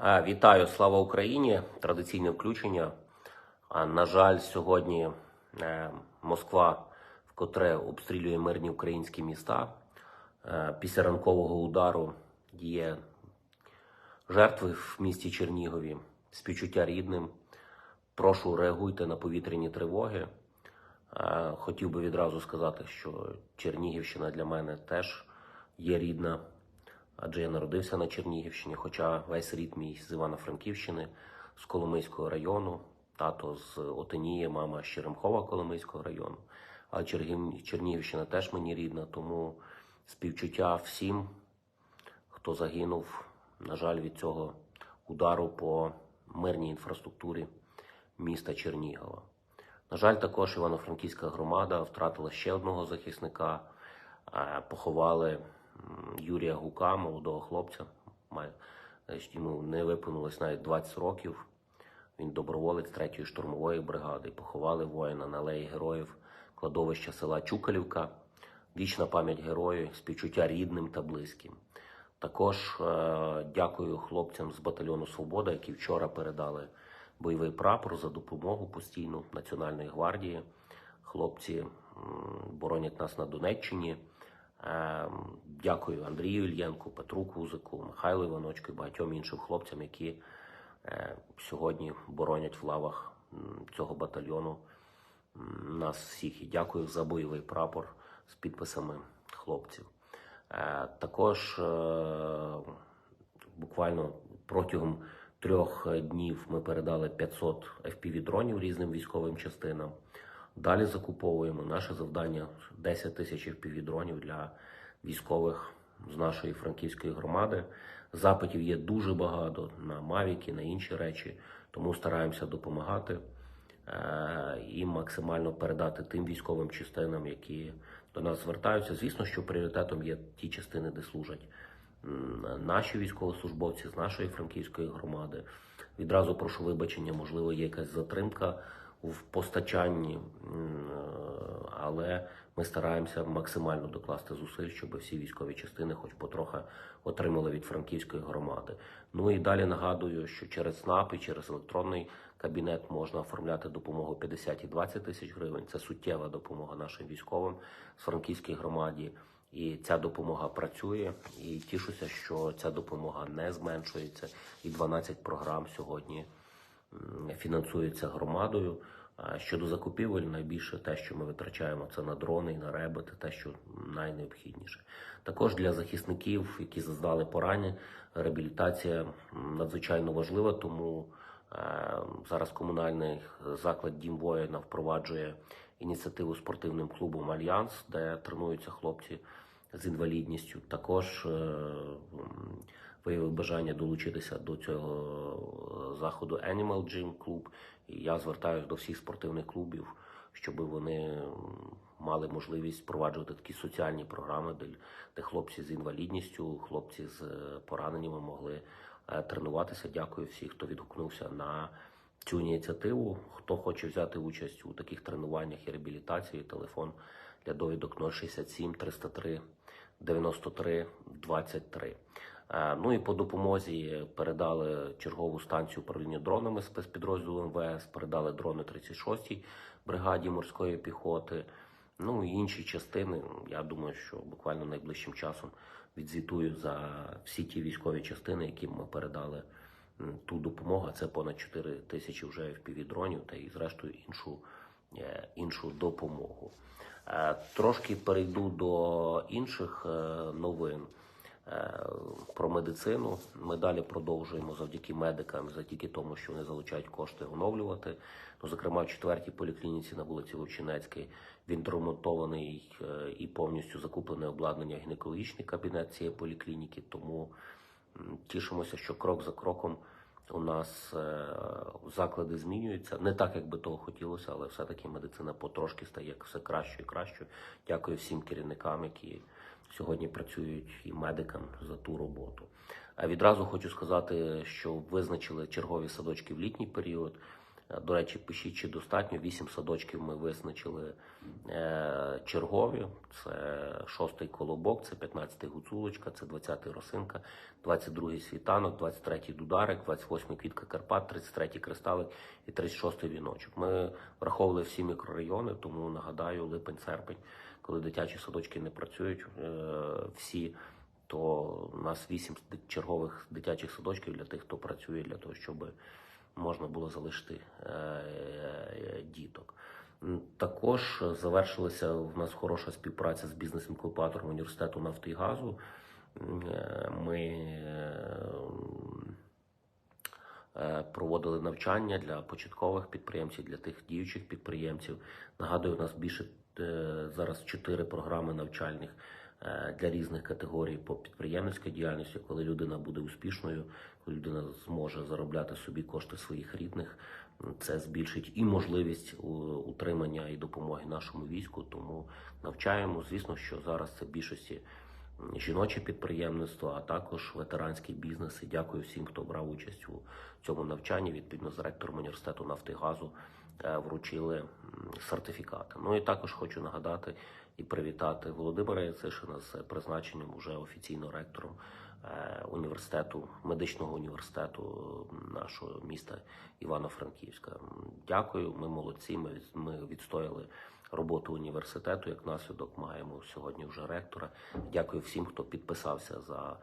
Вітаю, слава Україні! Традиційне включення. На жаль, сьогодні е, Москва вкотре обстрілює мирні українські міста. Е, Після ранкового удару є жертви в місті Чернігові. Співчуття рідним. Прошу реагуйте на повітряні тривоги. Е, Хотів би відразу сказати, що Чернігівщина для мене теж є рідна, адже я народився на Чернігівщині, хоча весь рід мій з Івано-Франківщини, з Коломийського району, тато з Отинії, мама з Черемхова Коломийського району. А Чернігівщина теж мені рідна, тому співчуття всім, хто загинув, на жаль, від цього удару по мирній інфраструктурі міста Чернігова. На жаль, також Івано-Франківська громада втратила ще одного захисника. Е, Поховали Юрія Гука, молодого хлопця. Йому не виповнилось навіть 20 років. Він доброволець 3-ї штурмової бригади. Поховали воїна на алеї героїв кладовища села Чукалівка. Вічна пам'ять герою, співчуття рідним та близьким. Також е, дякую хлопцям з батальйону Свобода, які вчора передали бойовий прапор за допомогу постійну Національної гвардії. Хлопці боронять нас на Донеччині. Е, Дякую Андрію Ільєнку, Петру Кузику, Михайлу Іваночку і багатьом іншим хлопцям, які е, сьогодні боронять в лавах цього батальйону нас всіх. І дякую за бойовий прапор з підписами хлопців. Е, Також е, буквально протягом трьох днів ми передали 500 FPV-дронів різним військовим частинам. Далі закуповуємо наше завдання 10 тисяч FPV-дронів для військових з нашої франківської громади. Запитів є дуже багато на мавіки, на інші речі, тому стараємося допомагати е, і максимально передати тим військовим частинам, які до нас звертаються. Звісно, що пріоритетом є ті частини, де служать наші військовослужбовці з нашої франківської громади. Відразу прошу вибачення, можливо, є якась затримка в постачанні, е, але ми стараємося максимально докласти зусиль, щоб всі військові частини, хоч потрохи, отримали від франківської громади. Ну і далі нагадую, що через СНАП і через електронний кабінет можна оформляти допомогу 50 і 20 тисяч гривень. Це суттєва допомога нашим військовим з франківській громаді. І ця допомога працює. І тішуся, що ця допомога не зменшується. І 12 програм сьогодні фінансується громадою. Щодо закупівель, найбільше те, що ми витрачаємо, це на дрони і на ребити, те, що найнеобхідніше. Також для захисників, які зазнали поранення, реабілітація надзвичайно важлива, тому е, зараз комунальний заклад Дім воїна впроваджує ініціативу спортивним клубом Альянс, де тренуються хлопці з інвалідністю. Також е, виявив бажання долучитися до цього заходу Animal Gym Club. І я звертаюся до всіх спортивних клубів, щоб вони мали можливість впроваджувати такі соціальні програми, де, хлопці з інвалідністю, хлопці з е, пораненнями могли е, тренуватися. Дякую всім, хто відгукнувся на цю ініціативу. Хто хоче взяти участь у таких тренуваннях і реабілітації, телефон для довідок 067 303 93 23. Е, Ну і по допомозі передали чергову станцію управління дронами спецпідрозділу МВС, передали дрони 36-й бригаді морської піхоти. Ну і інші частини. Я думаю, що буквально найближчим часом відзвітую за всі ті військові частини, які ми передали ту допомогу. Це понад 4 тисячі вже FPV-дронів та і зрештою іншу, іншу допомогу. Е, Трошки перейду до інших е, новин е, про медицину. Ми далі продовжуємо завдяки медикам, завдяки тому, що вони залучають кошти оновлювати. Ну, зокрема, в четвертій поліклініці на вулиці Вовчинецькій відремонтований е, і повністю закуплене обладнання гінекологічний кабінет цієї поліклініки. Тому тішимося, що крок за кроком у нас е, заклади змінюються. Не так, як би того хотілося, але все-таки медицина потрошки стає все краще і краще. Дякую всім керівникам, які сьогодні працюють і медикам за ту роботу. А відразу хочу сказати, що визначили чергові садочки в літній період. До речі, пишіть, чи достатньо. Вісім садочків ми визначили е, чергові. Це шостий колобок, це 15-й гуцулочка, це 20-й росинка, 22-й світанок, 23-й дударик, 28-й квітка Карпат, 33-й кристалик і 36-й віночок. Ми враховували всі мікрорайони, тому нагадаю, липень-серпень, коли дитячі садочки не працюють, е, всі. То у нас вісім чергових дитячих садочків для тих, хто працює, для того, щоб можна було залишити е, діток. Також завершилася в нас хороша співпраця з бізнес-інкубатором університету нафти і газу. Е, Ми е, е, проводили навчання для початкових підприємців, для тих діючих підприємців. Нагадую, у нас більше е, зараз чотири програми навчальних е, для різних категорій по підприємницькій діяльності, коли людина буде успішною, коли людина зможе заробляти собі кошти своїх рідних. Це збільшить і можливість утримання і допомоги нашому війську. Тому навчаємо. Звісно, що зараз це більшості жіноче підприємництво, а також ветеранський бізнес. І дякую всім, хто брав участь у цьому навчанні. Відповідно з ректором університету нафти і газу е, вручили сертифікати. Ну і також хочу нагадати і привітати Володимира Яцишина з призначенням уже офіційно ректором е, університету, медичного університету нашого міста Івано-Франківська. Дякую, ми молодці. Ми, відстояли роботу університету. Як наслідок маємо сьогодні вже ректора. Дякую всім, хто підписався за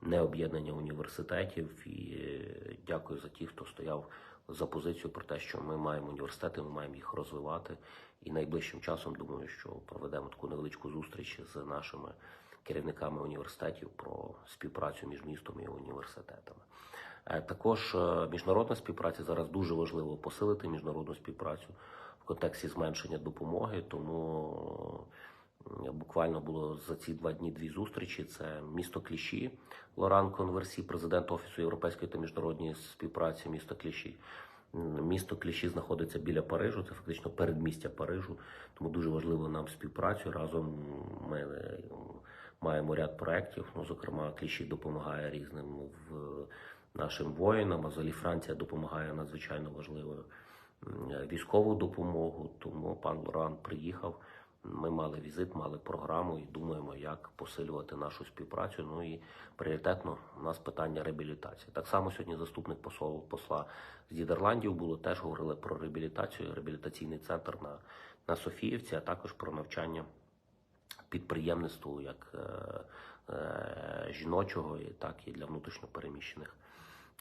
необ'єднання університетів, і е, дякую за ті, хто стояв за позицію про те, що ми маємо університети, ми маємо їх розвивати. І найближчим часом думаю, що проведемо таку невеличку зустріч з нашими керівниками університетів про співпрацю між містом і університетами. Е, Також е, міжнародна співпраця зараз дуже важливо посилити міжнародну співпрацю в контексті зменшення допомоги. Тому е, буквально було за ці два дні дві зустрічі. Це місто Кліші, Лоран Конверсі, президент Офісу європейської та міжнародної співпраці міста Кліші. Місто Кліші знаходиться біля Парижу, це фактично передмістя Парижу, тому дуже важливо нам співпрацю. Разом ми е, маємо ряд проєктів. Ну, зокрема, Кліші допомагає різним в нашим воїнам. А взагалі Франція допомагає надзвичайно важливою військову допомогу. Тому пан Лоран приїхав. Ми мали візит, мали програму і думаємо, як посилювати нашу співпрацю. Ну і пріоритетно у нас питання реабілітації. Так само сьогодні заступник посол посла з Нідерландів було теж говорили про реабілітацію, реабілітаційний центр на, на Софіївці, а також про навчання підприємництву як е, е, жіночого, так і для внутрішньопереміщених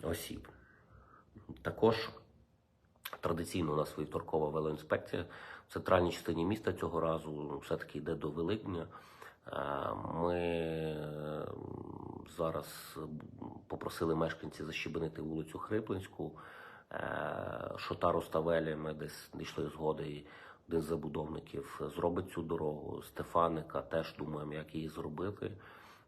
осіб. Також традиційно у нас вівторкова велоінспекція в центральній частині міста цього разу все-таки йде до Великдня. Е, Ми зараз попросили мешканців защебенити вулицю Хриплинську, е, Шотару Ставелі. Ми десь дійшли згоди. і Один з забудовників зробить цю дорогу. Стефаника теж думаємо, як її зробити.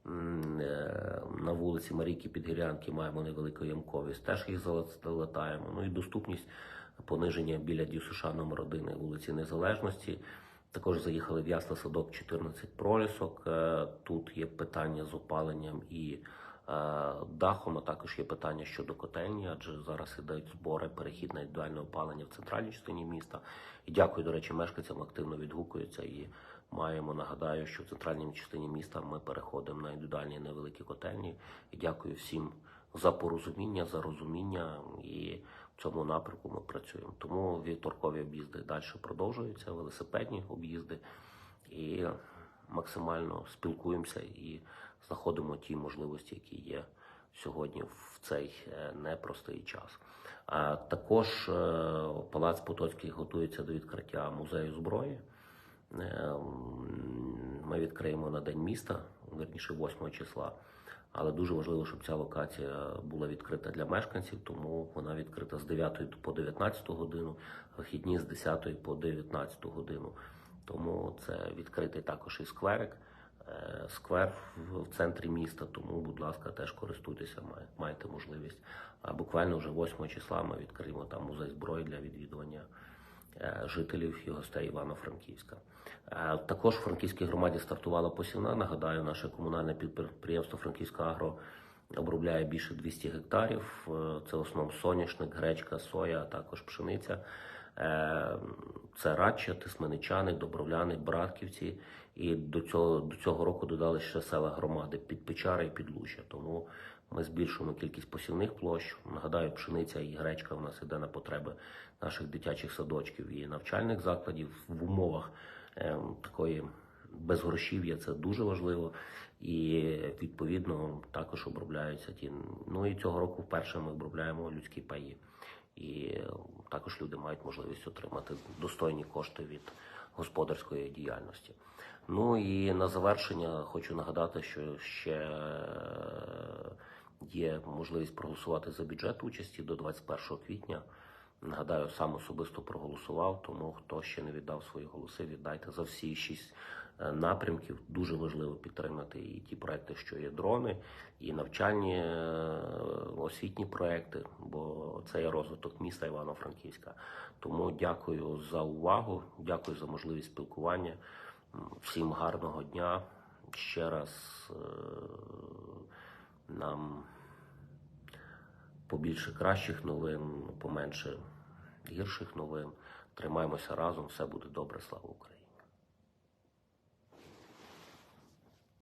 Е, На вулиці Марійки Підгірянки маємо невелику ямковість, теж їх залатаємо. Ну і доступність пониження біля ДЮСШ номер 1 вулиці Незалежності. Також заїхали в Ясна Садок 14 пролісок. Е, Тут є питання з опаленням і е, дахом, а також є питання щодо котельні, адже зараз ідуть збори, перехід на індивідуальне опалення в центральній частині міста. І дякую, до речі, мешканцям активно відгукуються і маємо. Нагадаю, що в центральній частині міста ми переходимо на індивідуальні невеликі котельні. І дякую всім за порозуміння, за розуміння і цьому напрямку ми працюємо. Тому вівторкові об'їзди далі продовжуються, велосипедні об'їзди і максимально спілкуємося і знаходимо ті можливості, які є сьогодні в цей е, непростий час. А також е, Палац Потоцький готується до відкриття музею зброї. Е, Ми відкриємо на день міста, верніше 8 числа. Але дуже важливо, щоб ця локація була відкрита для мешканців, тому вона відкрита з 9 по 19 годину, вихідні з 10 по 19 годину. Тому це відкритий також і скверик, е, сквер в центрі міста. Тому, будь ласка, теж користуйтеся, маєте можливість. А буквально вже 8 числа ми відкриємо там музей зброї для відвідування жителів і гостей Івано-Франківська. Е, Також в Франківській громаді стартувала посівна. Нагадаю, наше комунальне підприємство Франківська Агро обробляє більше 200 гектарів. Е, Це в основному соняшник, гречка, соя, а також пшениця. Е, Це Радча, Тисменичани, Добровляни, Братківці. І до цього, до цього року додали ще села громади Підпечара і Підлуща. Тому ми збільшуємо кількість посівних площ. Нагадаю, пшениця і гречка в нас іде на потреби наших дитячих садочків і навчальних закладів в умовах е, такої безгрошів'я. Це дуже важливо. І відповідно також обробляються ті. Ну і цього року вперше ми обробляємо людські паї. І е, також люди мають можливість отримати достойні кошти від господарської діяльності. Ну і на завершення хочу нагадати, що ще є можливість проголосувати за бюджет участі до 21 квітня. Нагадаю, сам особисто проголосував, тому хто ще не віддав свої голоси, віддайте за всі шість е, напрямків. Дуже важливо підтримати і ті проекти, що є дрони, і навчальні е, освітні проекти, бо це є розвиток міста Івано-Франківська. Тому дякую за увагу, дякую за можливість спілкування. Всім гарного дня. Ще раз е, нам побільше кращих новин, поменше гірших новин. Тримаємося разом, все буде добре. Слава Україні!